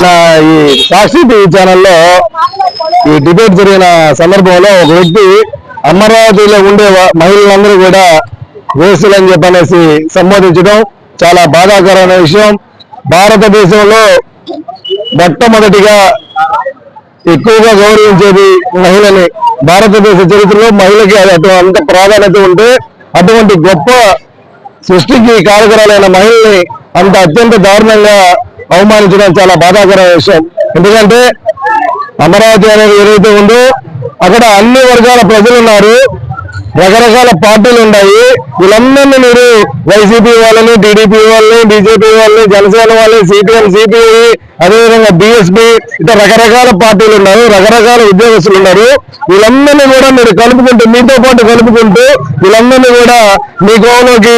ఈ సాక్షి టీవీ ఛానల్లో ఈ డిబేట్ జరిగిన సందర్భంలో ఒక వ్యక్తి అమరావతిలో ఉండే మహిళలందరూ కూడా వేసులు అని చెప్పనేసి సంబోధించడం చాలా బాధాకరమైన విషయం. భారతదేశంలో మొట్టమొదటిగా ఎక్కువగా గౌరవించేది మహిళని భారతదేశ చరిత్రలో మహిళకి అది అంత ప్రాధాన్యత ఉంటే అటువంటి గొప్ప సృష్టికి కారకరాలైన మహిళని అంత అత్యంత దారుణంగా అవమానించడం చాలా బాధాకరమైన విషయం. ఎందుకంటే అమరావతి అనేది ఏదైతే ఉందో అక్కడ అన్ని వర్గాల ప్రజలు ఉన్నారు. రకరకాల పార్టీలు ఉన్నాయి. వీళ్ళందరినీ మీరు వైసీపీ వాళ్ళని టీడీపీ వాళ్ళని బీజేపీ వాళ్ళని జనసేన వాళ్ళని సిపిఎం సిపిఐ అదేవిధంగా బిఎస్పి ఇట్లా రకరకాల పార్టీలు ఉన్నారు రకరకాల ఉద్యోగస్తులు ఉన్నారు. వీళ్ళందరినీ కూడా మీరు కలుపుకుంటూ మీతో పాటు కలుపుకుంటూ వీళ్ళందరినీ కూడా మీ గోలోకి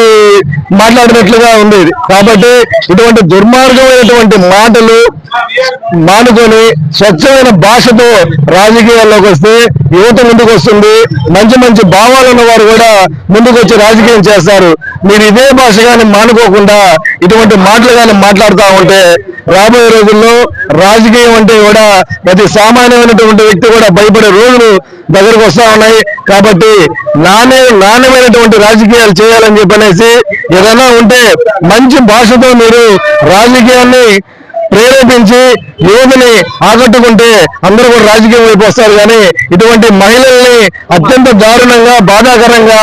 మాట్లాడినట్లుగా ఉంది. కాబట్టి ఇటువంటి దుర్మార్గమైనటువంటి మాటలు మానుకొని స్వచ్ఛమైన భాషతో రాజకీయాల్లోకి వస్తే యువత ముందుకు వస్తుంది. మంచి మంచి భావాలు ఉన్న వారు కూడా ముందుకు వచ్చి రాజకీయం చేస్తారు. మీరు ఇదే భాష కానీ మానుకోకుండా ఇటువంటి మాటలు కానీ మాట్లాడుతూ ఉంటే రాబోయే రోజుల్లో రాజకీయం అంటే కూడా ప్రతి సామాన్యమైనటువంటి వ్యక్తి కూడా భయపడే రోజులు దగ్గరకు వస్తా ఉన్నాయి. కాబట్టి నాణ్య నాణ్యమైనటువంటి రాజకీయాలు చేయాలని చెప్పనేసి ఏదైనా ఉంటే మంచి భాషతో మీరు రాజకీయాన్ని ప్రేరేపించి యువతిని ఆకట్టుకుంటే అందరూ కూడా రాజకీయం వైపు వస్తారు కానీ ఇటువంటి మహిళల్ని అత్యంత దారుణంగా బాధాకరంగా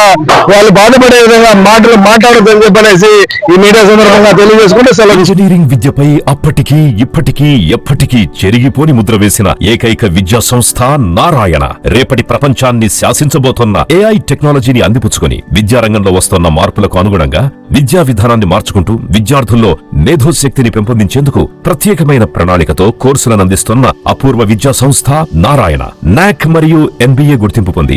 వాళ్ళు బాధపడే విధంగా మాటలు మాట్లాడొద్దని చెప్పనేసి ఈ మీడియా సందర్భంగా తెలియజేసుకుంటే సెలవు. ఇంజనీరింగ్ విద్యపై అప్పటికీ ఇప్పటికీ ఎప్పటికీ చెరిగిపోని ముద్ర వేసిన ఏకైక విద్యా సంస్థ నారాయణ. రేపటి ప్రపంచాన్ని శాసించబోతున్న ఏఐ టెక్నాలజీని అందిపుచ్చుకుని విద్యారంగంలో వస్తున్న మార్పులకు అనుగుణంగా విద్యా విధానాన్ని మార్చుకుంటూ విద్యార్థుల్లో మేధోశక్తిని పెంపొందించేందుకు ప్రత్యేకమైన ప్రణాళికతో కోర్సులను అందిస్తున్న అపూర్వ విద్యా సంస్థ నారాయణ. నాక్ మరియు ఎంబీఏ గుర్తింపు పొంది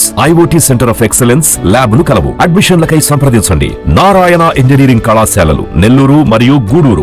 IoT centre of excellence ల్యాబ్లు కలవు. అడ్మిషన్లకై సంప్రదించండి. నారాయణ ఇంజనీరింగ్ కళాశాలలు నెల్లూరు మరియు గూడూరు.